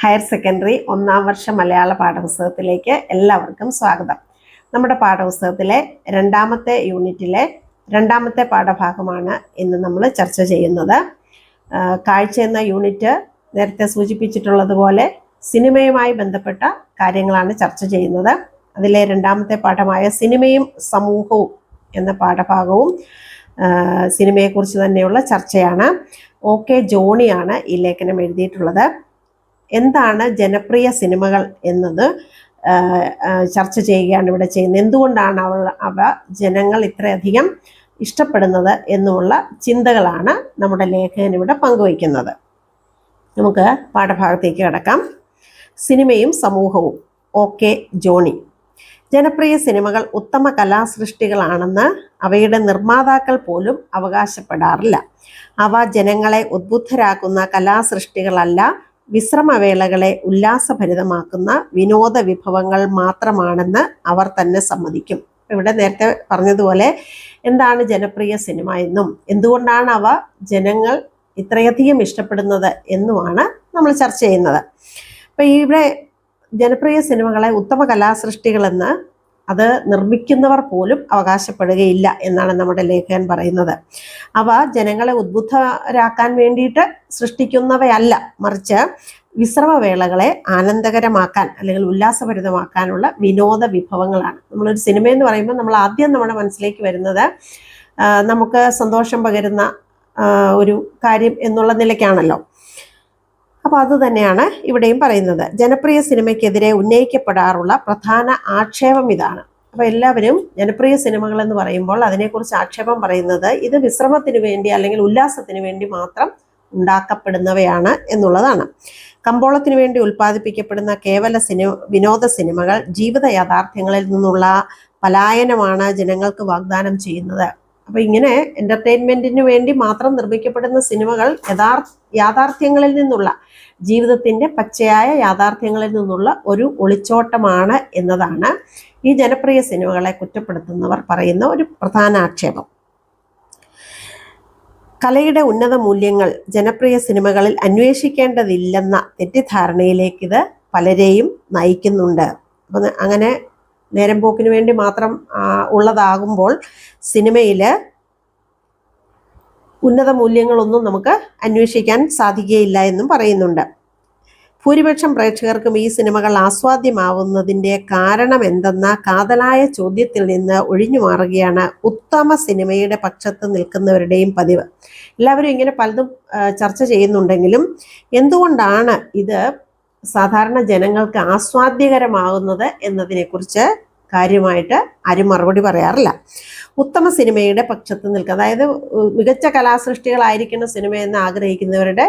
Higher secondary ഒന്നാം വർഷ മലയാള പാഠപുസ്തകത്തിലേക്ക് എല്ലാവർക്കും സ്വാഗതം. നമ്മുടെ പാഠപുസ്തകത്തിലെ രണ്ടാമത്തെ യൂണിറ്റിലെ രണ്ടാമത്തെ പാഠഭാഗമാണ് ഇന്ന് നമ്മൾ ചർച്ച ചെയ്യുന്നത്. കാഴ്ച എന്ന യൂണിറ്റ് നേരത്തെ സൂചിപ്പിച്ചിട്ടുള്ളതുപോലെ സിനിമയുമായി ബന്ധപ്പെട്ട കാര്യങ്ങളാണ് ചർച്ച ചെയ്യുന്നത്. അതിലെ രണ്ടാമത്തെ പാഠമായ സിനിമയും സമൂഹവും എന്ന പാഠഭാഗവും സിനിമയെക്കുറിച്ച് തന്നെയുള്ള ചർച്ചയാണ്. ഓ കെ ജോണിയാണ് ഈ ലേഖനം എഴുതിയിട്ടുള്ളത്. എന്താണ് ജനപ്രിയ സിനിമകൾ എന്നത് ചർച്ച ചെയ്യുകയാണ് ഇവിടെ ചെയ്യുന്നത്. എന്തുകൊണ്ടാണ് അവ അവ ജനങ്ങൾ ഇത്രയധികം ഇഷ്ടപ്പെടുന്നത് എന്നുള്ള ചിന്തകളാണ് നമ്മുടെ ലേഖകൻ ഇവിടെ പങ്കുവയ്ക്കുന്നത്. നമുക്ക് പാഠഭാഗത്തേക്ക് കിടക്കാം. സിനിമയും സമൂഹവും. Okay Johnny. ജനപ്രിയ സിനിമകൾ ഉത്തമ കലാസൃഷ്ടികളാണെന്ന് അവയുടെ നിർമ്മാതാക്കൾ പോലും അവകാശപ്പെടാറില്ല. അവ ജനങ്ങളെ ഉദ്ബുദ്ധരാക്കുന്ന കലാസൃഷ്ടികളല്ല വിശ്രമവേളകളെ ഉല്ലാസഭരിതമാക്കുന്ന വിനോദ വിഭവങ്ങൾ മാത്രമാണെന്ന് അവർ തന്നെ സമ്മതിക്കും. ഇവിടെ നേരത്തെ പറഞ്ഞതുപോലെ എന്താണ് ജനപ്രിയ സിനിമ എന്നും എന്തുകൊണ്ടാണ് അവ ജനങ്ങൾ ഇത്രയധികം ഇഷ്ടപ്പെടുന്നത് എന്നുമാണ് നമ്മൾ ചർച്ച ചെയ്യുന്നത്. അപ്പം ഇവിടെ ജനപ്രിയ സിനിമകളെ ഉത്തമ കലാസൃഷ്ടികളെന്ന് അത് നിർമ്മിക്കുന്നവർ പോലും അവകാശപ്പെടുകയില്ല എന്നാണ് നമ്മുടെ ലേഖകൻ പറയുന്നത്. അവ ജനങ്ങളെ ഉദ്ബുദ്ധരാക്കാൻ വേണ്ടിയിട്ട് സൃഷ്ടിക്കുന്നവയല്ല. മറിച്ച് വിശ്രമവേളകളെ ആനന്ദകരമാക്കാൻ അല്ലെങ്കിൽ ഉല്ലാസഭരിതമാക്കാനുള്ള വിനോദ വിഭവങ്ങളാണ്. നമ്മളൊരു സിനിമ എന്ന് പറയുമ്പോൾ നമ്മൾ ആദ്യം നമ്മുടെ മനസ്സിലേക്ക് വരുന്നത് നമുക്ക് സന്തോഷം പകരുന്ന ഒരു കാര്യം എന്നുള്ള നിലയ്ക്കാണല്ലോ. അപ്പോൾ അത് തന്നെയാണ് ഇവിടെയും പറയുന്നത്. ജനപ്രിയ സിനിമയ്ക്കെതിരെ ഉന്നയിക്കപ്പെടാറുള്ള പ്രധാന ആക്ഷേപം ഇതാണ്. അപ്പോൾ എല്ലാവരും ജനപ്രിയ സിനിമകൾ എന്ന് പറയുമ്പോൾ അതിനെക്കുറിച്ച് ആക്ഷേപം പറയുന്നത് ഇത് വിശ്രമത്തിന് വേണ്ടി അല്ലെങ്കിൽ ഉല്ലാസത്തിന് വേണ്ടി മാത്രം ഉണ്ടാക്കപ്പെടുന്നവയാണ് എന്നുള്ളതാണ്. കമ്പോളത്തിന് വേണ്ടി ഉൽപ്പാദിപ്പിക്കപ്പെടുന്ന കേവല സിനിമ വിനോദ സിനിമകൾ ജീവിത യാഥാർത്ഥ്യങ്ങളിൽ നിന്നുള്ള പലായനമാണ് ജനങ്ങൾക്ക് വാഗ്ദാനം ചെയ്യുന്നത്. അപ്പോൾ ഇങ്ങനെ എന്റർടൈൻമെന്റിന് വേണ്ടി മാത്രം നിർമ്മിക്കപ്പെടുന്ന സിനിമകൾ യഥാർത്ഥ യാഥാർത്ഥ്യങ്ങളിൽ നിന്നുള്ള ജീവിതത്തിന്റെ പച്ചയായ യാഥാർത്ഥ്യങ്ങളിൽ നിന്നുള്ള ഒരു ഒളിച്ചോട്ടമാണ് എന്നതാണ് ഈ ജനപ്രിയ സിനിമകളെ കുറ്റപ്പെടുത്തുന്നവർ പറയുന്ന ഒരു പ്രധാന ആക്ഷേപം. കലയുടെ ഉന്നത മൂല്യങ്ങൾ ജനപ്രിയ സിനിമകളിൽ അന്വേഷിക്കേണ്ടതില്ലെന്ന തെറ്റിദ്ധാരണയിലേക്ക് ഇത് പലരെയും നയിക്കുന്നുണ്ട്. അപ്പം അങ്ങനെ നേരം പോക്കിന് വേണ്ടി മാത്രം ഉള്ളതാകുമ്പോൾ സിനിമയിൽ ഉന്നത മൂല്യങ്ങളൊന്നും നമുക്ക് അന്വേഷിക്കാൻ സാധിക്കുകയില്ല എന്നും പറയുന്നുണ്ട്. ഭൂരിപക്ഷം പ്രേക്ഷകർക്കും ഈ സിനിമകൾ ആസ്വാദ്യമാവുന്നതിന്റെ കാരണം എന്തെന്ന കാതലായ ചോദ്യത്തിൽ നിന്ന് ഒഴിഞ്ഞു മാറുകയാണ് ഉത്തമ സിനിമയുടെ പക്ഷത്ത് നിൽക്കുന്നവരുടെയും പതിവ്. എല്ലാവരും ഇങ്ങനെ പലതും ചർച്ച ചെയ്യുന്നുണ്ടെങ്കിലും എന്തുകൊണ്ടാണ് ഇത് സാധാരണ ജനങ്ങൾക്ക് ആസ്വാദ്യകരമാകുന്നത് എന്നതിനെക്കുറിച്ച് കാര്യമായിട്ട് ആരും മറുപടി പറയാറില്ല. ഉത്തമ സിനിമയുടെ പക്ഷത്ത് നിൽക്കുക. അതായത് മികച്ച കലാസൃഷ്ടികളായിരിക്കുന്ന സിനിമയെന്ന് ആഗ്രഹിക്കുന്നവരുടെ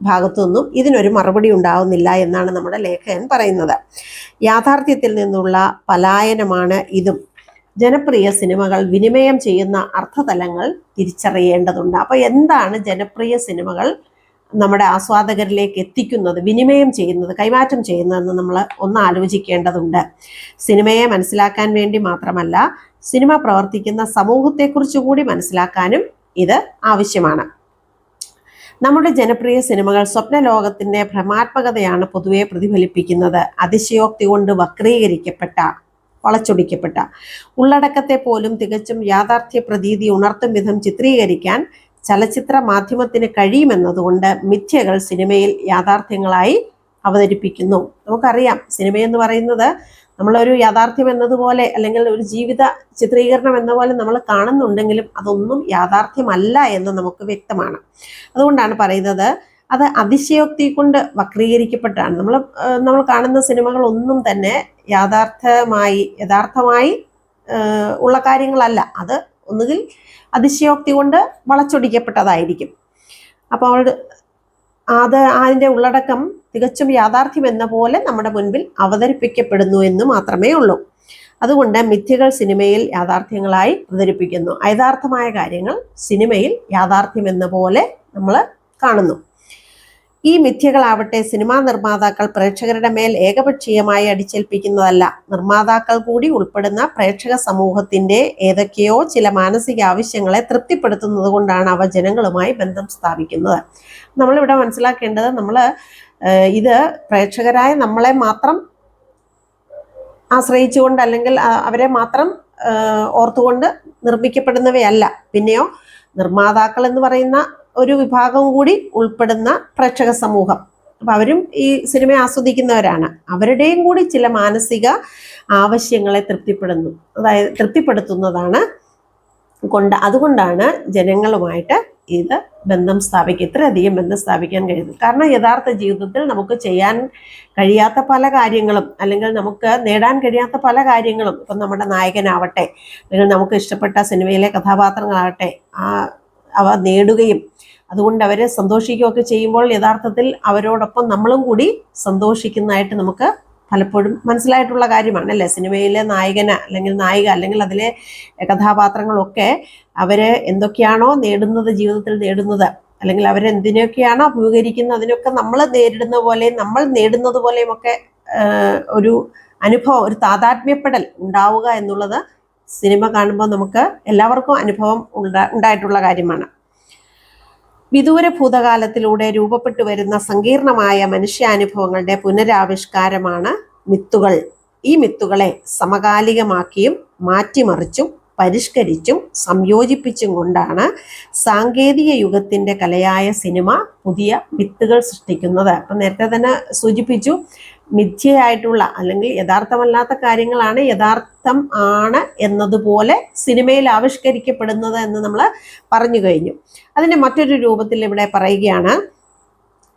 ഭാഗത്തുനിന്നും ഇതിനൊരു മറുപടി ഉണ്ടാവുന്നില്ല എന്നാണ് നമ്മുടെ ലേഖകൻ പറയുന്നത്. യാഥാർത്ഥ്യത്തിൽ നിന്നുള്ള പലായനമാണ് ഇതും. ജനപ്രിയ സിനിമകൾ വിനിമയം ചെയ്യുന്ന അർത്ഥതലങ്ങൾ തിരിച്ചറിയേണ്ടതുണ്ട്. അപ്പോൾ എന്താണ് ജനപ്രിയ സിനിമകൾ നമ്മുടെ ആസ്വാദകരിലേക്ക് എത്തിക്കുന്നത് വിനിമയം ചെയ്യുന്നത് കൈമാറ്റം ചെയ്യുന്നതെന്ന് നമ്മൾ ഒന്ന് ആലോചിക്കേണ്ടതുണ്ട്. സിനിമയെ മനസ്സിലാക്കാൻ വേണ്ടി മാത്രമല്ല സിനിമ പ്രവർത്തിക്കുന്ന സമൂഹത്തെക്കുറിച്ച് കൂടി മനസ്സിലാക്കാനും ഇത് ആവശ്യമാണ്. നമ്മുടെ ജനപ്രിയ സിനിമകൾ സ്വപ്ന ലോകത്തിന്റെ ഭ്രമാത്മകതയാണ് പൊതുവെ പ്രതിഫലിപ്പിക്കുന്നത്. അതിശയോക്തി കൊണ്ട് വക്രീകരിക്കപ്പെട്ട വളച്ചൊടിക്കപ്പെട്ട ഉള്ളടക്കത്തെ പോലും തികച്ചും യാഥാർത്ഥ്യ പ്രതീതി ഉണർത്തും വിധം ചിത്രീകരിക്കാൻ ചലച്ചിത്ര മാധ്യമത്തിന് കഴിയുമെന്നതുകൊണ്ട് മിഥ്യകൾ സിനിമയിൽ യാഥാർത്ഥ്യങ്ങളായി അവതരിപ്പിക്കുന്നു. നമുക്കറിയാം സിനിമ എന്ന് പറയുന്നത് നമ്മളൊരു യാഥാർത്ഥ്യം എന്നതുപോലെ അല്ലെങ്കിൽ ഒരു ജീവിത ചിത്രീകരണം എന്ന പോലെ നമ്മൾ കാണുന്നുണ്ടെങ്കിലും അതൊന്നും യാഥാർത്ഥ്യമല്ല എന്ന് നമുക്ക് വ്യക്തമാണ്. അതുകൊണ്ടാണ് പറയുന്നത് അത് അതിശയോക്തി കൊണ്ട് വക്രീകരിക്കപ്പെട്ടാണ്. നമ്മൾ നമ്മൾ കാണുന്ന സിനിമകളൊന്നും തന്നെ യാഥാർത്ഥമായി യഥാർത്ഥമായി ഉള്ള കാര്യങ്ങളല്ല. അത് ഒന്നുകിൽ അതിശയോക്തി കൊണ്ട് വളച്ചൊടിക്കപ്പെട്ടതായിരിക്കും. അപ്പോൾ അത് അതിന്റെ ഉള്ളടക്കം തികച്ചും യാഥാർത്ഥ്യം എന്ന പോലെ നമ്മുടെ മുൻപിൽ അവതരിപ്പിക്കപ്പെടുന്നു എന്ന് മാത്രമേ ഉള്ളൂ. അതുകൊണ്ട് മിഥ്യകൾ സിനിമയിൽ യാഥാർത്ഥ്യങ്ങളായി അവതരിപ്പിക്കുന്നു. യഥാർത്ഥമായ കാര്യങ്ങൾ സിനിമയിൽ യാഥാർത്ഥ്യം എന്ന പോലെ നമ്മൾ കാണുന്നു. ഈ മിഥ്യകളാവട്ടെ സിനിമാ നിർമ്മാതാക്കൾ പ്രേക്ഷകരുടെ മേൽ ഏകപക്ഷീയമായി അടിച്ചേൽപ്പിക്കുന്നതല്ല. നിർമ്മാതാക്കൾ കൂടി ഉൾപ്പെടുന്ന പ്രേക്ഷക സമൂഹത്തിന്റെ ഏതൊക്കെയോ ചില മാനസിക ആവശ്യങ്ങളെ തൃപ്തിപ്പെടുത്തുന്നത് കൊണ്ടാണ് അവ ജനങ്ങളുമായി ബന്ധം സ്ഥാപിക്കുന്നത്. നമ്മളിവിടെ മനസ്സിലാക്കേണ്ടത് നമ്മൾ ഇത് പ്രേക്ഷകരായ നമ്മളെ മാത്രം ആശ്രയിച്ചുകൊണ്ട് അല്ലെങ്കിൽ അവരെ മാത്രം ഓർത്തുകൊണ്ട് നിർമ്മിക്കപ്പെടുന്നവയല്ല. പിന്നെയോ നിർമ്മാതാക്കൾ എന്ന് പറയുന്ന ഒരു വിഭാഗം കൂടി ഉൾപ്പെടുന്ന പ്രേക്ഷക സമൂഹം. അപ്പം അവരും ഈ സിനിമ ആസ്വദിക്കുന്നവരാണ്. അവരുടെയും കൂടി ചില മാനസിക ആവശ്യങ്ങളെ തൃപ്തിപ്പെടുന്നു അതായത് തൃപ്തിപ്പെടുത്തുന്നതാണ് കൊണ്ട് അതുകൊണ്ടാണ് ജനങ്ങളുമായിട്ട് ഇത് ബന്ധം സ്ഥാപിക്കുക ഇത്രയധികം ബന്ധം സ്ഥാപിക്കാൻ കഴിയുന്നത്. കാരണം യഥാർത്ഥ ജീവിതത്തിൽ നമുക്ക് ചെയ്യാൻ കഴിയാത്ത പല കാര്യങ്ങളും അല്ലെങ്കിൽ നമുക്ക് നേടാൻ കഴിയാത്ത പല കാര്യങ്ങളും ഇപ്പം നമ്മുടെ നായകനാവട്ടെ അല്ലെങ്കിൽ നമുക്ക് ഇഷ്ടപ്പെട്ട സിനിമയിലെ കഥാപാത്രങ്ങളാവട്ടെ ആ അവ നേടുകയും അതുകൊണ്ട് അവരെ സന്തോഷിക്കുകയൊക്കെ ചെയ്യുമ്പോൾ യഥാർത്ഥത്തിൽ അവരോടൊപ്പം നമ്മളും കൂടി സന്തോഷിക്കുന്നതായിട്ട് നമുക്ക് പലപ്പോഴും മനസ്സിലായിട്ടുള്ള കാര്യമാണ് അല്ലേ? സിനിമയിലെ നായകന അല്ലെങ്കിൽ നായിക അല്ലെങ്കിൽ അതിലെ കഥാപാത്രങ്ങളൊക്കെ അവരെ എന്തൊക്കെയാണോ നേടുന്നത് ജീവിതത്തിൽ നേടുന്നത് അല്ലെങ്കിൽ അവരെന്തിനൊക്കെയാണോ അഭിമുഖീകരിക്കുന്നത് അതിനൊക്കെ നമ്മൾ നേരിടുന്ന പോലെയും നമ്മൾ നേടുന്നത് പോലെയും ഒക്കെ ഒരു അനുഭവം ഒരു താതാത്മ്യപ്പെടൽ ഉണ്ടാവുക എന്നുള്ളത് സിനിമ കാണുമ്പോൾ നമുക്ക് എല്ലാവർക്കും അനുഭവം ഉണ്ടാ ഉണ്ടായിട്ടുള്ള കാര്യമാണ്. വിദൂര ഭൂതകാലത്തിലൂടെ രൂപപ്പെട്ടു വരുന്ന സങ്കീർണമായ മനുഷ്യാനുഭവങ്ങളുടെ പുനരാവിഷ്കാരമാണ് മിത്തുകൾ. ഈ മിത്തുകളെ സമകാലികമാക്കിയും മാറ്റിമറിച്ചും പരിഷ്കരിച്ചും സംയോജിപ്പിച്ചും കൊണ്ടാണ് സാങ്കേതിക യുഗത്തിന്റെ കലയായ സിനിമ പുതിയ മിത്തുകൾ സൃഷ്ടിക്കുന്നത്. അപ്പം നേരത്തെ തന്നെ സൂചിപ്പിച്ചു മിഥ്യയായിട്ടുള്ള അല്ലെങ്കിൽ യഥാർത്ഥമല്ലാത്ത കാര്യങ്ങളാണ് യഥാർത്ഥം ആണ് എന്നതുപോലെ സിനിമയിൽ ആവിഷ്കരിക്കപ്പെടുന്നത് എന്ന് നമ്മൾ പറഞ്ഞു കഴിഞ്ഞു. അതിന്റെ മറ്റൊരു രൂപത്തിൽ ഇവിടെ പറയുകയാണ്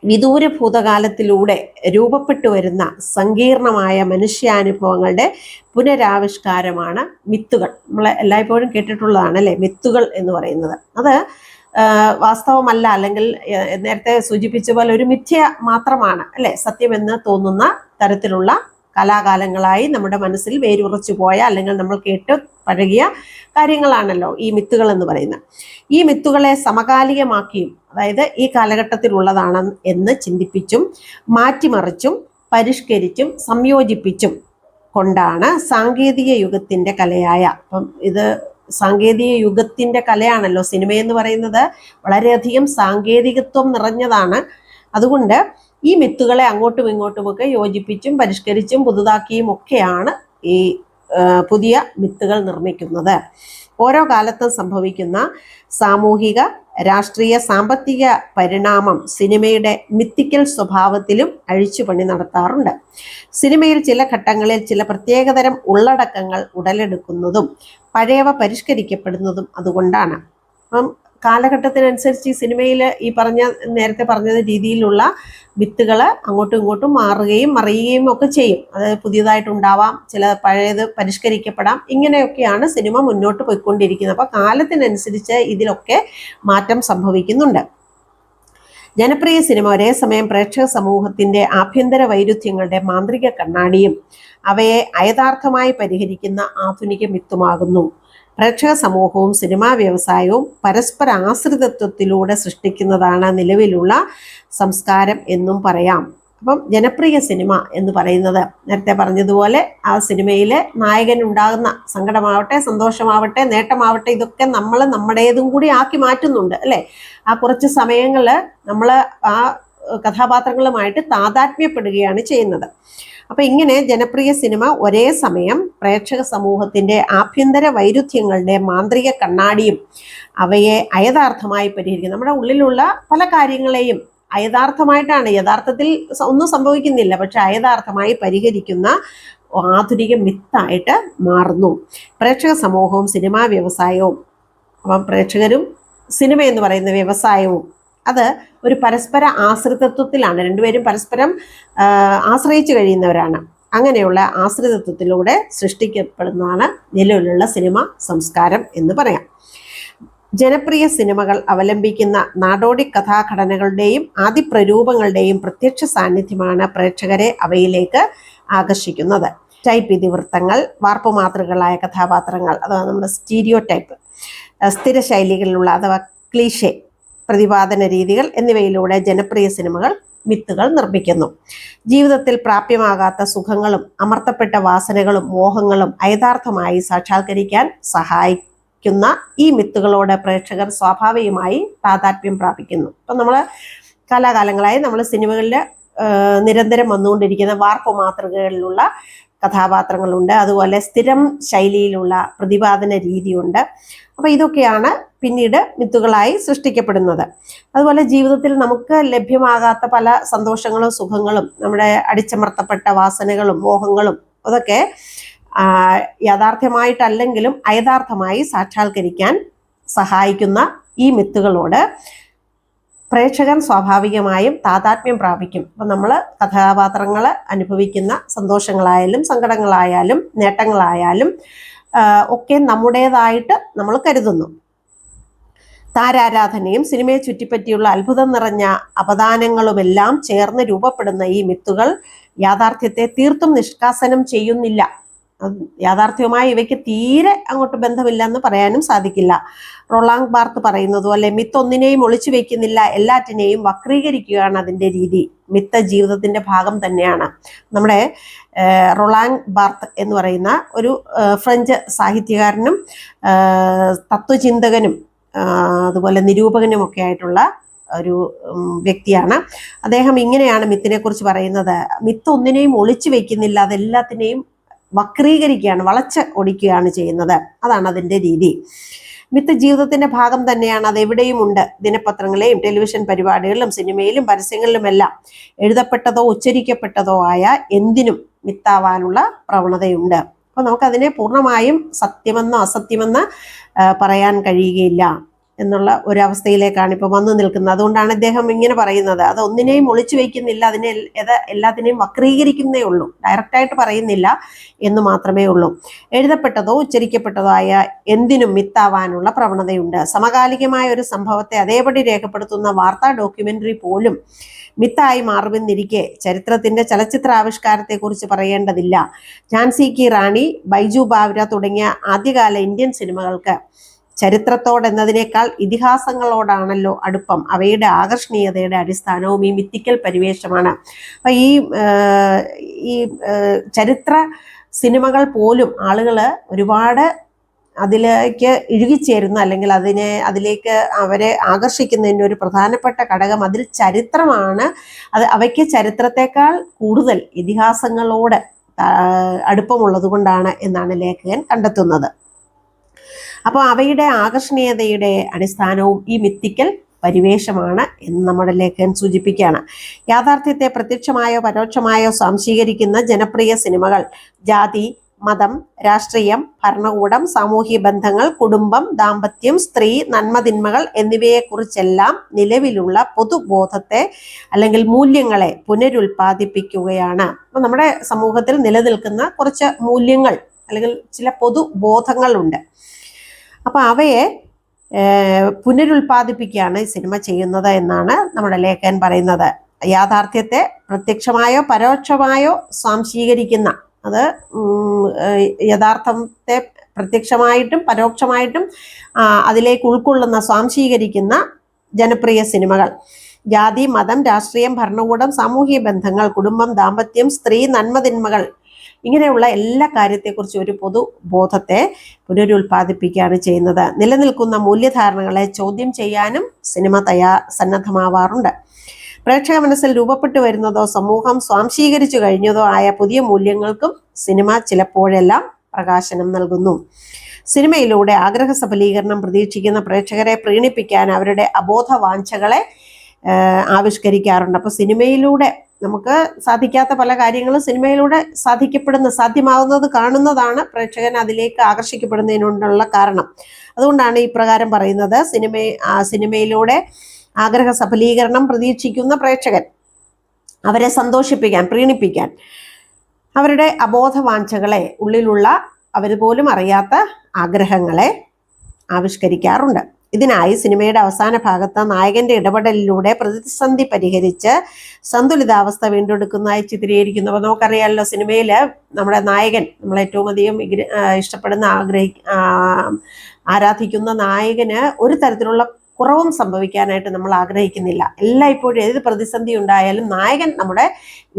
വിദൂര ഭൂതകാലത്തിലൂടെ രൂപപ്പെട്ടു വരുന്ന സങ്കീർണമായ മനുഷ്യാനുഭവങ്ങളുടെ പുനരാവിഷ്കാരമാണ് മിത്തുകൾ. നമ്മൾ എല്ലായ്പ്പോഴും കേട്ടിട്ടുള്ളതാണ് അല്ലേ? മിത്തുകൾ എന്ന് പറയുന്നത്. അത് വാസ്തവമല്ല അല്ലെങ്കിൽ നേരത്തെ സൂചിപ്പിച്ച പോലെ ഒരു മിഥ്യ മാത്രമാണ് അല്ലെ? സത്യമെന്ന് തോന്നുന്ന തരത്തിലുള്ള കലാകാലങ്ങളായി നമ്മുടെ മനസ്സിൽ വേരുറച്ചു പോയ അല്ലെങ്കിൽ നമ്മൾ കേട്ട് പഴകിയ കാര്യങ്ങളാണല്ലോ ഈ മിത്തുകൾ എന്ന് പറയുന്നത്. ഈ മിത്തുകളെ സമകാലികമാക്കിയും അതായത് ഈ കാലഘട്ടത്തിലുള്ളതാണ് എന്ന് ചിന്തിപ്പിച്ചും മാറ്റിമറിച്ചും പരിഷ്കരിച്ചും സംയോജിപ്പിച്ചും കൊണ്ടാണ് സാങ്കേതിക യുഗത്തിന്റെ കലയായ അപ്പം ഇത് സാങ്കേതിക യുഗത്തിന്റെ കലയാണല്ലോ സിനിമയെന്ന് പറയുന്നത്. വളരെയധികം സാങ്കേതികത്വം നിറഞ്ഞതാണ്. അതുകൊണ്ട് ഈ മിത്തുകളെ അങ്ങോട്ടും ഇങ്ങോട്ടുമൊക്കെ യോജിപ്പിച്ചും പരിഷ്കരിച്ചും പുതുതാക്കിയും ഒക്കെയാണ് ഈ പുതിയ മിത്തുകൾ നിർമ്മിക്കുന്നത്. ഓരോ കാലത്തും സംഭവിക്കുന്ന സാമൂഹിക രാഷ്ട്രീയ സാമ്പത്തിക പരിണാമം സിനിമയുടെ മിത്തിക്കൽ സ്വഭാവത്തിലും അഴിച്ചുപണി നടത്താറുണ്ട്. സിനിമയിൽ ചില ഘട്ടങ്ങളിൽ ചില പ്രത്യേകതരം ഉള്ളടക്കങ്ങൾ ഉടലെടുക്കുന്നതും പഴയവ പരിഷ്കരിക്കപ്പെടുന്നതും അതുകൊണ്ടാണ്. അപ്പം കാലഘട്ടത്തിനനുസരിച്ച് ഈ സിനിമയിൽ ഈ പറഞ്ഞ നേരത്തെ പറഞ്ഞ രീതിയിലുള്ള വിത്തുകൾ അങ്ങോട്ടും ഇങ്ങോട്ടും മാറുകയും മറിയുകയും ഒക്കെ ചെയ്യും. അത് പുതിയതായിട്ടുണ്ടാവാം ചില പഴയത് പരിഷ്കരിക്കപ്പെടാം ഇങ്ങനെയൊക്കെയാണ് സിനിമ മുന്നോട്ട് പോയിക്കൊണ്ടിരിക്കുന്നത്. അപ്പോൾ കാലത്തിനനുസരിച്ച് ഇതിലൊക്കെ മാറ്റം സംഭവിക്കുന്നുണ്ട്. ജനപ്രിയ സിനിമ ഒരേ സമയം പ്രേക്ഷക സമൂഹത്തിന്റെ ആഭ്യന്തര വൈരുദ്ധ്യങ്ങളുടെ മാന്ത്രിക കണ്ണാടിയും അവയെ അയഥാർത്ഥമായി പരിഹരിക്കുന്ന ആധുനിക മിത്തുമാകുന്നു പ്രേക്ഷക സമൂഹവും സിനിമാ വ്യവസായവും പരസ്പര ആശ്രിതത്വത്തിലൂടെ സൃഷ്ടിക്കുന്നതാണ് നിലവിലുള്ള സംസ്കാരം എന്നും പറയാം. അപ്പം ജനപ്രിയ സിനിമ എന്ന് പറയുന്നത് നേരത്തെ പറഞ്ഞതുപോലെ ആ സിനിമയിലെ നായകൻ ഉണ്ടാകുന്ന സങ്കടമാവട്ടെ സന്തോഷമാവട്ടെ നേട്ടമാവട്ടെ ഇതൊക്കെ നമ്മൾ നമ്മുടേതും കൂടി ആക്കി മാറ്റുന്നുണ്ട് അല്ലേ? ആ കുറച്ച് സമയങ്ങളിൽ നമ്മൾ ആ കഥാപാത്രങ്ങളുമായിട്ട് താതാത്മ്യപ്പെടുകയാണ് ചെയ്യുന്നത്. അപ്പൊ ഇങ്ങനെ ജനപ്രിയ സിനിമ ഒരേ സമയം പ്രേക്ഷക സമൂഹത്തിന്റെ ആഭ്യന്തര വൈരുദ്ധ്യങ്ങളുടെ മാന്ത്രിക കണ്ണാടിയും അവയെ അയഥാർത്ഥമായി പരിഹരിക്കും. നമ്മുടെ ഉള്ളിലുള്ള പല കാര്യങ്ങളെയും അയഥാർത്ഥമായിട്ടാണ് യഥാർത്ഥത്തിൽ ഒന്നും സംഭവിക്കുന്നില്ല. പക്ഷെ അയഥാർത്ഥമായി പരിഹരിക്കുന്ന ആധുനിക മിത്തായിട്ട് മാറുന്നു. പ്രേക്ഷക സമൂഹവും സിനിമാ വ്യവസായവും അപ്പം പ്രേക്ഷകരും സിനിമ എന്ന് പറയുന്ന വ്യവസായവും അത് ഒരു പരസ്പര ആശ്രിതത്വത്തിലാണ്. രണ്ടുപേരും പരസ്പരം ആശ്രയിച്ചു കഴിയുന്നവരാണ്. അങ്ങനെയുള്ള ആശ്രിതത്വത്തിലൂടെ സൃഷ്ടിക്കപ്പെടുന്നതാണ് നിലവിലുള്ള സിനിമ സംസ്കാരം എന്ന് പറയാം. ജനപ്രിയ സിനിമകൾ അവലംബിക്കുന്ന നാടോടി കഥാഘടനകളുടെയും ആദിപ്രരൂപങ്ങളുടെയും പ്രത്യക്ഷ സാന്നിധ്യമാണ് പ്രേക്ഷകരെ അവയിലേക്ക് ആകർഷിക്കുന്നത്. ടൈപ്പ് ഇതിവൃത്തങ്ങൾ വാർപ്പ് മാതൃകളായ കഥാപാത്രങ്ങൾ അഥവാ നമ്മുടെ സ്റ്റീരിയോ ടൈപ്പ് സ്ഥിര ശൈലികളിലുള്ള അഥവാ ക്ലീഷെ പ്രതിപാദന രീതികൾ എന്നിവയിലൂടെ ജനപ്രിയ സിനിമകൾ മിത്തുകൾ നിർമ്മിക്കുന്നു. ജീവിതത്തിൽ പ്രാപ്യമാകാത്ത സുഖങ്ങളും അമർത്തപ്പെട്ട വാസനകളും മോഹങ്ങളും ഐതാർത്ഥമായി സാക്ഷാത്കരിക്കാൻ സഹായിക്കുന്ന ഈ മിത്തുകളോട് പ്രേക്ഷകർ സ്വാഭാവികമായി താതാത്മ്യം പ്രാപിക്കുന്നു. ഇപ്പം നമ്മൾ കലാകാലങ്ങളായി നമ്മൾ സിനിമകളിൽ നിരന്തരം വന്നുകൊണ്ടിരിക്കുന്ന വാർപ്പ് മാതൃകകളിലുള്ള കഥാപാത്രങ്ങളുണ്ട്. അതുപോലെ സ്ഥിരം ശൈലിയിലുള്ള പ്രതിപാദന രീതിയുണ്ട്. അപ്പോൾ ഇതൊക്കെയാണ് പിന്നീട് മിത്തുകളായി സൃഷ്ടിക്കപ്പെടുന്നത്. അതുപോലെ ജീവിതത്തിൽ നമുക്ക് ലഭ്യമാകാത്ത പല സന്തോഷങ്ങളും സുഖങ്ങളും നമ്മുടെ അടിച്ചമർത്തപ്പെട്ട വാസനകളും മോഹങ്ങളും അതൊക്കെ യാഥാർത്ഥ്യമായിട്ടല്ലെങ്കിലും അയഥാർത്ഥമായി സാക്ഷാത്കരിക്കാൻ സഹായിക്കുന്ന ഈ മിത്തുകളോട് പ്രേക്ഷകൻ സ്വാഭാവികമായും താതാത്മ്യം പ്രാപിക്കും. അപ്പം നമ്മൾ കഥാപാത്രങ്ങൾ അനുഭവിക്കുന്ന സന്തോഷങ്ങളായാലും സങ്കടങ്ങളായാലും നേട്ടങ്ങളായാലും ഒക്കെ നമ്മുടേതായിട്ട് നമ്മൾ കരുതുന്നു. താരാരാധനയും സിനിമയെ ചുറ്റിപ്പറ്റിയുള്ള അത്ഭുതം നിറഞ്ഞ അപദാനങ്ങളുമെല്ലാം ചേർന്ന് രൂപപ്പെടുന്ന ഈ മിത്തുകൾ യാഥാർത്ഥ്യത്തെ തീർത്തും നിഷ്കാസനം ചെയ്യുന്നില്ല. യാഥാർത്ഥ്യവുമായി ഇവയ്ക്ക് തീരെ അങ്ങോട്ട് ബന്ധമില്ലെന്ന് പറയാനും സാധിക്കില്ല. റൊളാങ് ബാർത്ത് പറയുന്നത് പോലെ മിത്ത് ഒന്നിനെയും ഒളിച്ചു വെക്കുന്നില്ല എല്ലാറ്റിനെയും വക്രീകരിക്കുകയാണ് അതിന്റെ രീതി. മിത്ത ജീവിതത്തിന്റെ ഭാഗം തന്നെയാണ്. നമ്മുടെ റൊളാങ് ബാർത്ത് എന്ന് പറയുന്ന ഒരു ഫ്രഞ്ച് സാഹിത്യകാരനും തത്വചിന്തകനും അതുപോലെ നിരൂപകനും ഒക്കെ ആയിട്ടുള്ള ഒരു വ്യക്തിയാണ്. അദ്ദേഹം ഇങ്ങനെയാണ് മിത്തിനെ കുറിച്ച് പറയുന്നത്. മിത്ത് ഒന്നിനെയും ഒളിച്ചു വെക്കുന്നില്ല അതെല്ലാത്തിനെയും വക്രീകരിക്കുകയാണ് വളച്ച് ഒടിക്കുകയാണ് ചെയ്യുന്നത്. അതാണ് അതിന്റെ രീതി. മിത്ത് ജീവിതത്തിന്റെ ഭാഗം തന്നെയാണ് അത് എവിടെയും ഉണ്ട് ദിനപത്രങ്ങളെയും ടെലിവിഷൻ പരിപാടികളിലും സിനിമയിലും പരസ്യങ്ങളിലുമെല്ലാം എഴുതപ്പെട്ടതോ ഉച്ചരിക്കപ്പെട്ടതോ ആയ എന്തിനും മിത്താവാനുള്ള പ്രവണതയുണ്ട്. അപ്പോൾ നമുക്കതിനെ പൂർണമായും സത്യമെന്നോ അസത്യമെന്ന് പറയാൻ കഴിയുകയില്ല. എന്നുള്ള ഒരു അവസ്ഥയിലേക്കാണ് വന്നു നിൽക്കുന്നത്. അതുകൊണ്ടാണ് അദ്ദേഹം ഇങ്ങനെ പറയുന്നത്. അത് ഒന്നിനെയും ഒളിച്ചു വയ്ക്കുന്നില്ല അതിനെ എല്ലാത്തിനെയും വക്രീകരിക്കുന്നേ ഉള്ളൂ. ഡയറക്റ്റായിട്ട് പറയുന്നില്ല എന്ന് മാത്രമേ ഉള്ളൂ. എഴുതപ്പെട്ടതോ ഉച്ചരിക്കപ്പെട്ടതോ ആയ എന്തിനും മിത്താവാനുള്ള പ്രവണതയുണ്ട്. സമകാലികമായ ഒരു സംഭവത്തെ അതേപടി രേഖപ്പെടുത്തുന്ന വാർത്താ ഡോക്യുമെന്ററി പോലും മിത്തായി മാറുമെന്നിരിക്കെ ചരിത്രത്തിന്റെ ചലച്ചിത്ര ആവിഷ്കാരത്തെക്കുറിച്ച് പറയേണ്ടതില്ല. ഝാൻസി കി റാണി ബൈജു ബാവ്ര തുടങ്ങിയ ആദ്യകാല ഇന്ത്യൻ സിനിമകൾക്ക് ചരിത്രത്തോടെന്നതിനേക്കാൾ ഇതിഹാസങ്ങളോടാണല്ലോ അടുപ്പം. അവയുടെ ആകർഷണീയതയുടെ അടിസ്ഥാനവും ഈ മിത്തിക്കൽ പരിവേഷമാണ്. അപ്പൊ ഈ ഈ ചരിത്ര സിനിമകൾ പോലും ആളുകൾ ഒരുപാട് അതിലേക്ക് ഇഴുകിച്ചേരുന്ന. അല്ലെങ്കിൽ അതിനെ അതിലേക്ക് അവരെ ആകർഷിക്കുന്നതിന്റെ ഒരു പ്രധാനപ്പെട്ട ഘടകം അതിൽ ചരിത്രമാണ്. അത് അവയ്ക്ക് ചരിത്രത്തെക്കാൾ കൂടുതൽ ഇതിഹാസങ്ങളോട് അടുപ്പമുള്ളത് കൊണ്ടാണ് എന്നാണ് ലേഖകൻ കണ്ടെത്തുന്നത്. അപ്പോൾ അവയുടെ ആകർഷണീയതയുടെ അടിസ്ഥാനവും ഈ മിത്തിക്കൽ പരിവേഷമാണ് എന്ന് നമ്മുടെ ലേഖകൻ സൂചിപ്പിക്കുകയാണ്. യാഥാർത്ഥ്യത്തെ പ്രത്യക്ഷമായോ പരോക്ഷമായോ സംശീകരിക്കുന്ന ജനപ്രിയ സിനിമകൾ ജാതി മതം രാഷ്ട്രീയം ഭരണകൂടം സാമൂഹ്യ ബന്ധങ്ങൾ കുടുംബം ദാമ്പത്യം സ്ത്രീ നന്മതിന്മകൾ എന്നിവയെക്കുറിച്ചെല്ലാം നിലവിലുള്ള പൊതുബോധത്തെ അല്ലെങ്കിൽ മൂല്യങ്ങളെ പുനരുൽപാദിപ്പിക്കുകയാണ് അപ്പം നമ്മുടെ സമൂഹത്തിൽ നിലനിൽക്കുന്ന കുറച്ച് മൂല്യങ്ങൾ അല്ലെങ്കിൽ ചില പൊതുബോധങ്ങളുണ്ട്. അപ്പോൾ അവയെ പുനരുൽപാദിപ്പിക്കുകയാണ് ഈ സിനിമ ചെയ്യുന്നത് എന്നാണ് നമ്മുടെ ലേഖകൻ പറയുന്നത്. യാഥാർത്ഥ്യത്തെ പ്രത്യക്ഷമായോ പരോക്ഷമായോ സ്വാംശീകരിക്കുന്ന അത് യഥാർത്ഥത്തെ പ്രത്യക്ഷമായിട്ടും പരോക്ഷമായിട്ടും അതിലേക്ക് ഉൾക്കൊള്ളുന്ന സ്വാംശീകരിക്കുന്ന ജനപ്രിയ സിനിമകൾ. ജാതി മതം രാഷ്ട്രീയം ഭരണകൂടം സാമൂഹിക ബന്ധങ്ങൾ കുടുംബം ദാമ്പത്യം സ്ത്രീ നന്മതിന്മകൾ ഇങ്ങനെയുള്ള എല്ലാ കാര്യത്തെക്കുറിച്ചും ഒരു പൊതുബോധത്തെ പുനരുൽപാദിപ്പിക്കുകയാണ് ചെയ്യുന്നത്. നിലനിൽക്കുന്ന മൂല്യധാരണകളെ ചോദ്യം ചെയ്യാനും സിനിമ തയ്യാ സന്നദ്ധമാവാറുണ്ട്. പ്രേക്ഷക മനസ്സിൽ രൂപപ്പെട്ടു വരുന്നതോ സമൂഹം സ്വാംശീകരിച്ചു കഴിഞ്ഞതോ ആയ പുതിയ മൂല്യങ്ങൾക്കും സിനിമ ചിലപ്പോഴെല്ലാം പ്രകാശനം നൽകുന്നു. സിനിമയിലൂടെ ആഗ്രഹ സഫലീകരണം പ്രതീക്ഷിക്കുന്ന പ്രേക്ഷകരെ പ്രീണിപ്പിക്കാൻ അവരുടെ അബോധ വാഞ്ചകളെ ആവിഷ്കരിക്കാറുണ്ട്. അപ്പോൾ സിനിമയിലൂടെ നമുക്ക് സാധിക്കാത്ത പല കാര്യങ്ങളും സിനിമയിലൂടെ സാധിക്കപ്പെടുന്ന സാധ്യമാവുന്നത് കാണുന്നതാണ് പ്രേക്ഷകൻ അതിലേക്ക് ആകർഷിക്കപ്പെടുന്നതിനുള്ള കാരണം. അതുകൊണ്ടാണ് ഈ പ്രകാരം പറയുന്നത് സിനിമ സിനിമയിലൂടെ ആഗ്രഹ സഫലീകരണം പ്രതീക്ഷിക്കുന്ന പ്രേക്ഷകൻ അവരെ സന്തോഷിപ്പിക്കാൻ പ്രീണിപ്പിക്കാൻ അവരുടെ അബോധവാഞ്ചകളെ ഉള്ളിലുള്ള അവർ പോലും അറിയാത്ത ആഗ്രഹങ്ങളെ ആവിഷ്കരിക്കാറുണ്ട്. ഇതിനായി സിനിമയുടെ അവസാന ഭാഗത്ത് നായകന്റെ ഇടപെടലിലൂടെ പ്രതിസന്ധി പരിഹരിച്ച് സന്തുലിതാവസ്ഥ വീണ്ടെടുക്കുന്നതായി ചിത്രീകരിക്കുന്നു അപ്പോൾ നമുക്കറിയാമല്ലോ സിനിമയിൽ നമ്മുടെ നായകൻ നമ്മൾ ഏറ്റവും അധികം ഇഷ്ടപ്പെടുന്ന ആഗ്രഹി ആരാധിക്കുന്ന നായകന് ഒരു തരത്തിലുള്ള കുറവും സംഭവിക്കാനായിട്ട് നമ്മൾ ആഗ്രഹിക്കുന്നില്ല. എല്ലായ്പ്പോഴും ഏത് പ്രതിസന്ധി ഉണ്ടായാലും നായകൻ നമ്മുടെ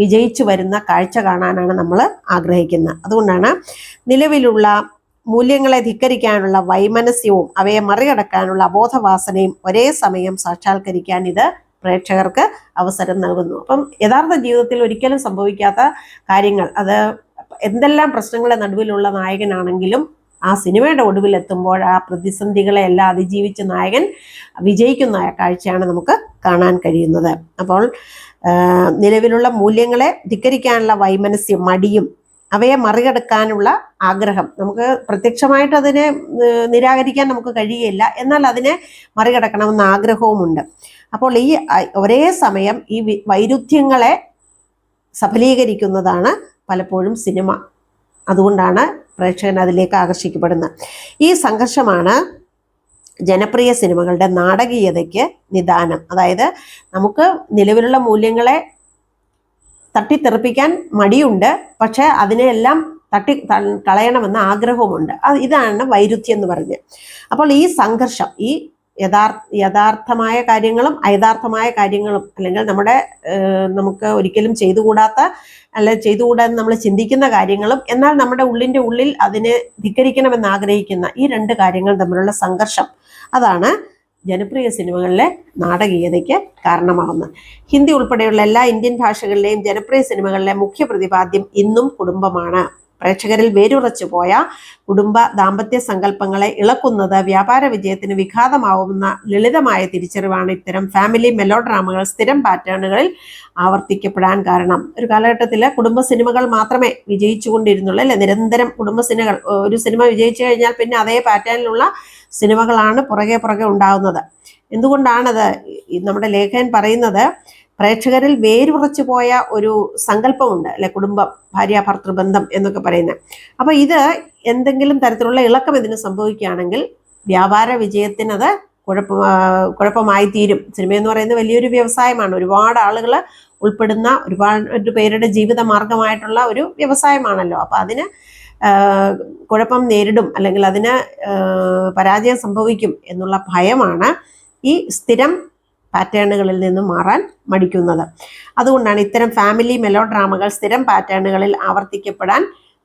വിജയിച്ചു വരുന്ന കാഴ്ച കാണാനാണ് നമ്മൾ ആഗ്രഹിക്കുന്നത്. അതുകൊണ്ടാണ് നിലവിലുള്ള മൂല്യങ്ങളെ ധിക്കരിക്കാനുള്ള വൈമനസ്യവും അവയെ മറികടക്കാനുള്ള അബോധവാസനയും ഒരേ സമയം സാക്ഷാത്കരിക്കാൻ ഇത് പ്രേക്ഷകർക്ക് അവസരം നൽകുന്നു. അപ്പം യഥാർത്ഥ ജീവിതത്തിൽ ഒരിക്കലും സംഭവിക്കാത്ത കാര്യങ്ങൾ അത് എന്തെല്ലാം പ്രശ്നങ്ങളുടെ നടുവിലുള്ള നായകനാണെങ്കിലും ആ സിനിമയുടെ ഒടുവിലെത്തുമ്പോൾ ആ പ്രതിസന്ധികളെ എല്ലാം അതിജീവിച്ച് നായകൻ വിജയിക്കുന്ന കാഴ്ചയാണ് നമുക്ക് കാണാൻ കഴിയുന്നത്. അപ്പോൾ നിലവിലുള്ള മൂല്യങ്ങളെ ധിക്കരിക്കാനുള്ള വൈമനസ്യം മടിയും അവയെ മറികടക്കാനുള്ള ആഗ്രഹം. നമുക്ക് പ്രത്യക്ഷമായിട്ട് അതിനെ നിരാകരിക്കാൻ നമുക്ക് കഴിയില്ല എന്നാൽ അതിനെ മറികടക്കണമെന്ന ആഗ്രഹവുമുണ്ട്. അപ്പോൾ ഈ ഒരേ സമയം ഈ വൈരുദ്ധ്യങ്ങളെ സഫലീകരിക്കുന്നതാണ് പലപ്പോഴും സിനിമ. അതുകൊണ്ടാണ് പ്രേക്ഷകൻ അതിലേക്ക് ആകർഷിക്കപ്പെടുന്നത്. ഈ സംഘർഷമാണ് ജനപ്രിയ സിനിമകളുടെ നാടകീയതയ്ക്ക് നിദാനം. അതായത് നമുക്ക് നിലവിലുള്ള മൂല്യങ്ങളെ തട്ടിത്തെറിപ്പിക്കാൻ മടിയുണ്ട്. പക്ഷെ അതിനെല്ലാം തട്ടി കളയണമെന്ന ആഗ്രഹവുമുണ്ട്. അത് ഇതാണ് വൈരുദ്ധ്യം എന്ന് പറഞ്ഞ്. അപ്പോൾ ഈ സംഘർഷം ഈ യഥാർത്ഥ യഥാർത്ഥമായ കാര്യങ്ങളും അയഥാർത്ഥമായ കാര്യങ്ങളും അല്ലെങ്കിൽ നമ്മുടെ നമുക്ക് ഒരിക്കലും ചെയ്തുകൂടാത്ത അല്ലെ ചെയ്തുകൂടാന്ന് നമ്മൾ ചിന്തിക്കുന്ന കാര്യങ്ങളും എന്നാൽ നമ്മുടെ ഉള്ളിന്റെ ഉള്ളിൽ അതിനെ ധിക്കരിക്കണമെന്ന് ആഗ്രഹിക്കുന്ന ഈ രണ്ട് കാര്യങ്ങൾ തമ്മിലുള്ള സംഘർഷം അതാണ്. ജനപ്രിയ സിനിമകളിലെ നാടകീയതയ്ക്ക് കാരണമാകുന്നത് ഹിന്ദി ഉൾപ്പെടെയുള്ള എല്ലാ ഇന്ത്യൻ ഭാഷകളിലെയും ജനപ്രിയ സിനിമകളിലെ മുഖ്യ പ്രതിപാദ്യം ഇന്നും കുടുംബമാണ്. പ്രേക്ഷകരിൽ വേരുറച്ചു പോയ കുടുംബ ദാമ്പത്യ സങ്കല്പങ്ങളെ ഇളക്കുന്നത് വ്യാപാര വിജയത്തിന് വിഘാതമാവുന്ന ലളിതമായ തിരിച്ചറിവാണ് ഇത്തരം ഫാമിലി മെലോഡ്രാമകൾ സ്ഥിരം പാറ്റേണുകളിൽ ആവർത്തിക്കപ്പെടാൻ കാരണം. ഒരു കാലഘട്ടത്തിൽ കുടുംബ സിനിമകൾ മാത്രമേ വിജയിച്ചുകൊണ്ടിരുന്നുള്ളൂ. അല്ലെ? നിരന്തരം കുടുംബ സിനിമകൾ ഒരു സിനിമ വിജയിച്ചു കഴിഞ്ഞാൽ പിന്നെ അതേ പാറ്റേണിലുള്ള സിനിമകളാണ് പുറകെ പുറകെ ഉണ്ടാകുന്നത് എന്തുകൊണ്ടാണത്? നമ്മുടെ ലേഖകൻ പറയുന്നത് പ്രേക്ഷകരിൽ വേരുറച്ചു പോയ ഒരു സങ്കല്പമുണ്ട് അല്ലെ കുടുംബം ഭാര്യ ഭർത്തൃബന്ധം എന്നൊക്കെ പറയുന്നത് അപ്പൊ ഇത് എന്തെങ്കിലും തരത്തിലുള്ള ഇളക്കം ഇതിന് സംഭവിക്കുകയാണെങ്കിൽ വ്യാപാര വിജയത്തിനത് കുഴപ്പ കുഴപ്പമായി തീരും സിനിമ എന്ന് പറയുന്നത് വലിയൊരു വ്യവസായമാണ്. ഒരുപാട് ആളുകൾ ഉൾപ്പെടുന്ന ഒരുപാട് പേരുടെ ജീവിത മാർഗമായിട്ടുള്ള ഒരു വ്യവസായമാണല്ലോ. അപ്പൊ അതിന് കുഴപ്പം നേരിടും അല്ലെങ്കിൽ അതിന് പരാജയം സംഭവിക്കും എന്നുള്ള ഭയമാണ് ഈ സ്ഥിരം പാറ്റേണുകളിൽ നിന്ന് മാറാൻ മടിക്കുന്നത്. അതുകൊണ്ടാണ് ഇത്തരം ഫാമിലി മെലോ ഡ്രാമകൾ സ്ഥിരം പാറ്റേണുകളിൽ ആവർത്തിക്കപ്പെടാൻ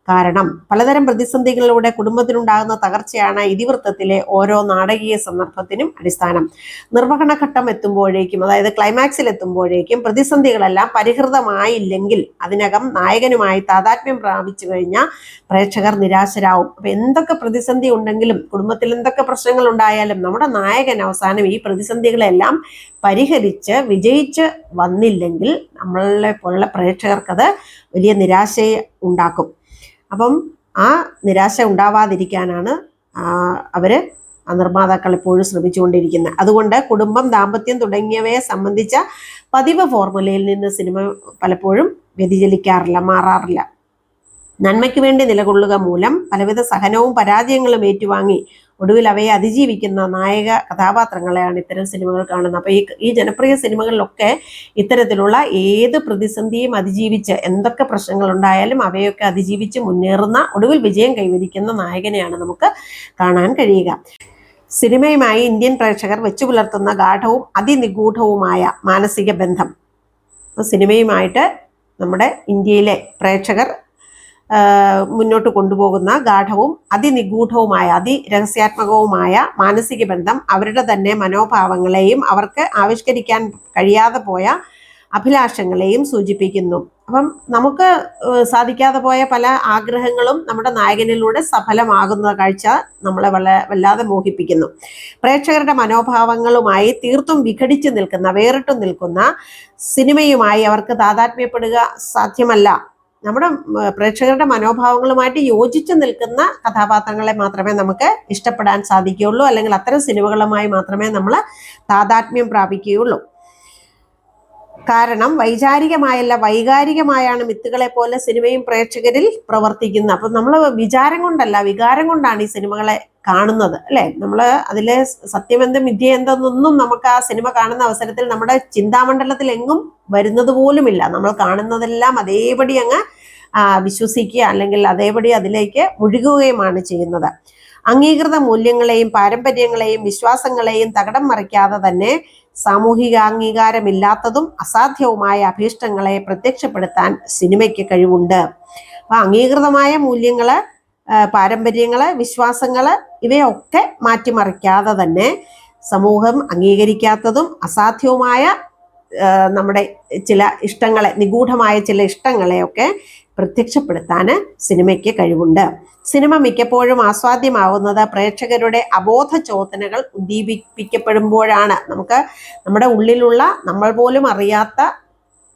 കാരണം പലതരം പ്രതിസന്ധികളിലൂടെ കുടുംബത്തിനുണ്ടാകുന്ന തകർച്ചയാണ് ഇതിവൃത്തത്തിലെ ഓരോ നാടകീയ സന്ദർഭത്തിനും അടിസ്ഥാനം. നിർവഹണ ഘട്ടം എത്തുമ്പോഴേക്കും അതായത് ക്ലൈമാക്സിൽ എത്തുമ്പോഴേക്കും പ്രതിസന്ധികളെല്ലാം പരിഹൃതമായില്ലെങ്കിൽ അതിനകം നായകനുമായി താതാത്മ്യം പ്രാപിച്ചു കഴിഞ്ഞാൽ പ്രേക്ഷകർ നിരാശരാകും അപ്പൊ എന്തൊക്കെ പ്രതിസന്ധി ഉണ്ടെങ്കിലും കുടുംബത്തിൽ എന്തൊക്കെ പ്രശ്നങ്ങൾ ഉണ്ടായാലും നമ്മുടെ നായകൻ അവസാനം ഈ പ്രതിസന്ധികളെല്ലാം പരിഹരിച്ച് വിജയിച്ച് വന്നില്ലെങ്കിൽ നമ്മളെ പോലുള്ള പ്രേക്ഷകർക്കത് വലിയ നിരാശയെ ഉണ്ടാക്കും. അപ്പം ആ നിരാശ ഉണ്ടാവാതിരിക്കാനാണ് അവർ നിർമ്മാതാക്കൾ എപ്പോഴും ശ്രമിച്ചുകൊണ്ടിരിക്കുന്നത് അതുകൊണ്ട് കുടുംബം ദാമ്പത്യം തുടങ്ങിയവയെ സംബന്ധിച്ച പതിവ് ഫോർമുലയിൽ നിന്ന് സിനിമ പലപ്പോഴും വ്യതിചലിക്കാറില്ല മാറാറില്ല. നന്മയ്ക്ക് വേണ്ടി നിലകൊള്ളുക മൂലം പലവിധ സഹനവും പരാജയങ്ങളും ഏറ്റുവാങ്ങി ഒടുവിൽ അവയെ അതിജീവിക്കുന്ന നായക കഥാപാത്രങ്ങളെയാണ് ഇത്തരം സിനിമകൾ കാണുന്നത്. അപ്പോൾ ഈ ഈ ജനപ്രിയ സിനിമകളിലൊക്കെ ഇത്തരത്തിലുള്ള ഏത് പ്രതിസന്ധിയും അതിജീവിച്ച് എന്തൊക്കെ പ്രശ്നങ്ങൾ ഉണ്ടായാലും അവയൊക്കെ അതിജീവിച്ച് മുന്നേറുന്ന ഒടുവിൽ വിജയം കൈവരിക്കുന്ന നായകനെയാണ് നമുക്ക് കാണാൻ കഴിയുക. സിനിമയുമായി ഇന്ത്യൻ പ്രേക്ഷകർ വെച്ചു പുലർത്തുന്ന ഗാഠവും അതിനിഗൂഢവുമായ മാനസിക ബന്ധം. സിനിമയുമായിട്ട് നമ്മുടെ ഇന്ത്യയിലെ പ്രേക്ഷകർ മുന്നോട്ട് കൊണ്ടുപോകുന്ന ഗാഠവും അതിനിഗൂഢവുമായ അതിരഹസ്യാത്മകവുമായ മാനസിക ബന്ധം അവരുടെ തന്നെ മനോഭാവങ്ങളെയും അവർക്ക് ആവിഷ്കരിക്കാൻ കഴിയാതെ പോയ അഭിലാഷങ്ങളെയും സൂചിപ്പിക്കുന്നു. അപ്പം നമുക്ക് സാധിക്കാതെ പോയ പല ആഗ്രഹങ്ങളും നമ്മുടെ നായകനിലൂടെ സഫലമാകുന്ന കാഴ്ച നമ്മളെ വളരെ വല്ലാതെ മോഹിപ്പിക്കുന്നു. പ്രേക്ഷകരുടെ മനോഭാവങ്ങളുമായി തീർത്തും വിഘടിച്ചു നിൽക്കുന്ന വേറിട്ടു നിൽക്കുന്ന സിനിമയുമായി അവർക്ക് താതാത്മ്യപ്പെടുക സാധ്യമല്ല. നമ്മുടെ പ്രേക്ഷകരുടെ മനോഭാവങ്ങളുമായിട്ട് യോജിച്ചു നിൽക്കുന്ന കഥാപാത്രങ്ങളെ മാത്രമേ നമുക്ക് ഇഷ്ടപ്പെടാൻ സാധിക്കുകയുള്ളൂ. അല്ലെങ്കിൽ അത്തരം സിനിമകളുമായി മാത്രമേ നമ്മൾ താതാത്മ്യം പ്രാപിക്കുകയുള്ളൂ. കാരണം വൈചാരികമായല്ല വൈകാരികമായാണ് മിത്തുകളെ പോലെ സിനിമയും പ്രേക്ഷകരിൽ പ്രവർത്തിക്കുന്നത്. അപ്പം നമ്മൾ വിചാരം കൊണ്ടല്ല വികാരം കൊണ്ടാണ് ഈ സിനിമകളെ കാണുന്നത് അല്ലെ? നമ്മൾ അതിലെ സത്യമെന്തും മിഥ്യ എന്തെന്നൊന്നും നമുക്ക് ആ സിനിമ കാണുന്ന അവസരത്തിൽ നമ്മുടെ ചിന്താമണ്ഡലത്തിൽ എങ്ങും വരുന്നത് പോലുമില്ല. നമ്മൾ കാണുന്നതെല്ലാം അതേപടി അങ്ങ് വിശ്വസിക്കുക അല്ലെങ്കിൽ അതേപടി അതിലേക്ക് മുഴുകുകയുമാണ് ചെയ്യുന്നത്. അംഗീകൃത മൂല്യങ്ങളെയും പാരമ്പര്യങ്ങളെയും വിശ്വാസങ്ങളെയും തകടം മറിക്കാതെ തന്നെ സാമൂഹിക അംഗീകാരമില്ലാത്തതും അസാധ്യവുമായ അഭീഷ്ടങ്ങളെ പ്രത്യക്ഷപ്പെടുത്താൻ സിനിമയ്ക്ക് കഴിവുണ്ട്. അപ്പൊ അംഗീകൃതമായ മൂല്യങ്ങൾ പാരമ്പര്യങ്ങൾ വിശ്വാസങ്ങൾ ഇവയൊക്കെ മാറ്റിമറിക്കാതെ തന്നെ സമൂഹം അംഗീകരിക്കാത്തതും അസാധ്യവുമായ നമ്മുടെ ചില ഇഷ്ടങ്ങളെ നിഗൂഢമായ ചില ഇഷ്ടങ്ങളെയൊക്കെ പ്രത്യക്ഷപ്പെടുത്താൻ സിനിമയ്ക്ക് കഴിവുണ്ട്. സിനിമ മിക്കപ്പോഴും ആസ്വാദ്യമാവുന്നത് പ്രേക്ഷകരുടെ അബോധ ചോദനകൾ ഉദ്ദീപിപ്പിക്കപ്പെടുമ്പോഴാണ്. നമുക്ക് നമ്മുടെ ഉള്ളിലുള്ള നമ്മൾ പോലും അറിയാത്ത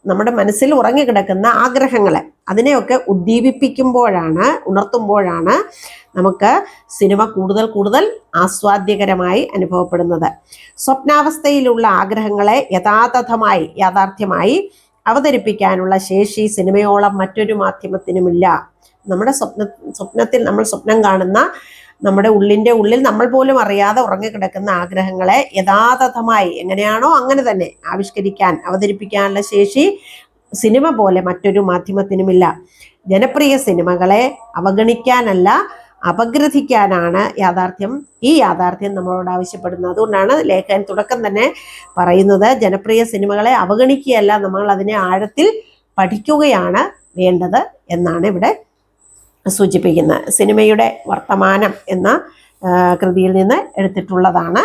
നമ്മുടെ മനസ്സിൽ ഉറങ്ങിക്കിടക്കുന്ന ആഗ്രഹങ്ങളെ അതിനെയൊക്കെ ഉദ്ദീപിപ്പിക്കുമ്പോഴാണ് ഉണർത്തുമ്പോഴാണ് നമുക്ക് സിനിമ കൂടുതൽ കൂടുതൽ ആസ്വാദ്യകരമായി അനുഭവപ്പെടുന്നത്. സ്വപ്നാവസ്ഥയിലുള്ള ആഗ്രഹങ്ങളെ യഥാതഥമായി യാഥാർത്ഥ്യമായി അവതരിപ്പിക്കാനുള്ള ശേഷി സിനിമയോളം മറ്റൊരു മാധ്യമത്തിനുമില്ല. നമ്മുടെ സ്വപ്ന സ്വപ്നത്തിൽ നമ്മൾ സ്വപ്നം കാണുന്ന നമ്മുടെ ഉള്ളിന്റെ ഉള്ളിൽ നമ്മൾ പോലും അറിയാതെ ഉറങ്ങിക്കിടക്കുന്ന ആഗ്രഹങ്ങളെ യഥാതഥമായി എങ്ങനെയാണോ അങ്ങനെ തന്നെ ആവിഷ്കരിക്കാൻ അവതരിപ്പിക്കാനുള്ള ശേഷി സിനിമ പോലെ മറ്റൊരു മാധ്യമത്തിനുമില്ല. ജനപ്രിയ സിനിമകളെ അവഗണിക്കാനല്ല അപഗ്രഥിക്കാനാണ് യാഥാർത്ഥ്യം. ഈ യാഥാർത്ഥ്യം നമ്മളോട് ആവശ്യപ്പെടുന്നത് അതുകൊണ്ടാണ് ലേഖകൻ തുടക്കം തന്നെ പറയുന്നത് ജനപ്രിയ സിനിമകളെ അവഗണിക്കുകയല്ല നമ്മൾ അതിനെ ആഴത്തിൽ പഠിക്കുകയാണ് വേണ്ടത് എന്നാണ് ഇവിടെ സൂചിപ്പിക്കുന്നത് സിനിമയുടെ വർത്തമാനം എന്ന കൃതിയിൽ നിന്ന് എടുത്തിട്ടുള്ളതാണ്.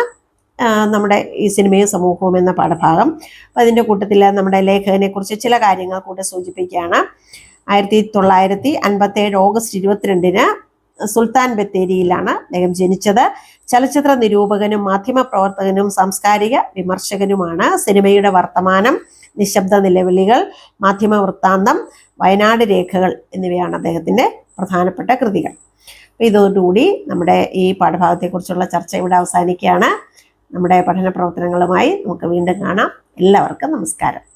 നമ്മുടെ ഈ സിനിമയും സമൂഹവും എന്ന പാഠഭാഗം. അപ്പം അതിന്റെ കൂട്ടത്തിൽ നമ്മുടെ ലേഖകനെ കുറിച്ച് ചില കാര്യങ്ങൾ കൂടെ സൂചിപ്പിക്കുകയാണ്. ആയിരത്തി തൊള്ളായിരത്തി അൻപത്തേഴ് ഓഗസ്റ്റ് ഇരുപത്തിരണ്ടിന് സുൽത്താൻ ബത്തേരിയിലാണ് അദ്ദേഹം ജനിച്ചത്. ചലച്ചിത്ര നിരൂപകനും മാധ്യമ പ്രവർത്തകനും സാംസ്കാരിക വിമർശകനുമാണ്. സിനിമയുടെ വർത്തമാനം നിശബ്ദ നിലവിളികൾ മാധ്യമ വൃത്താന്തം വയനാട് രേഖകൾ എന്നിവയാണ് അദ്ദേഹത്തിന്റെ പ്രധാനപ്പെട്ട കൃതികൾ. അപ്പോൾ ഇതോടുകൂടി നമ്മുടെ ഈ പാഠഭാഗത്തെക്കുറിച്ചുള്ള ചർച്ച ഇവിടെ അവസാനിക്കുകയാണ്. നമ്മുടെ പഠന പ്രവർത്തനങ്ങളുമായി നമുക്ക് വീണ്ടും കാണാം. എല്ലാവർക്കും നമസ്കാരം.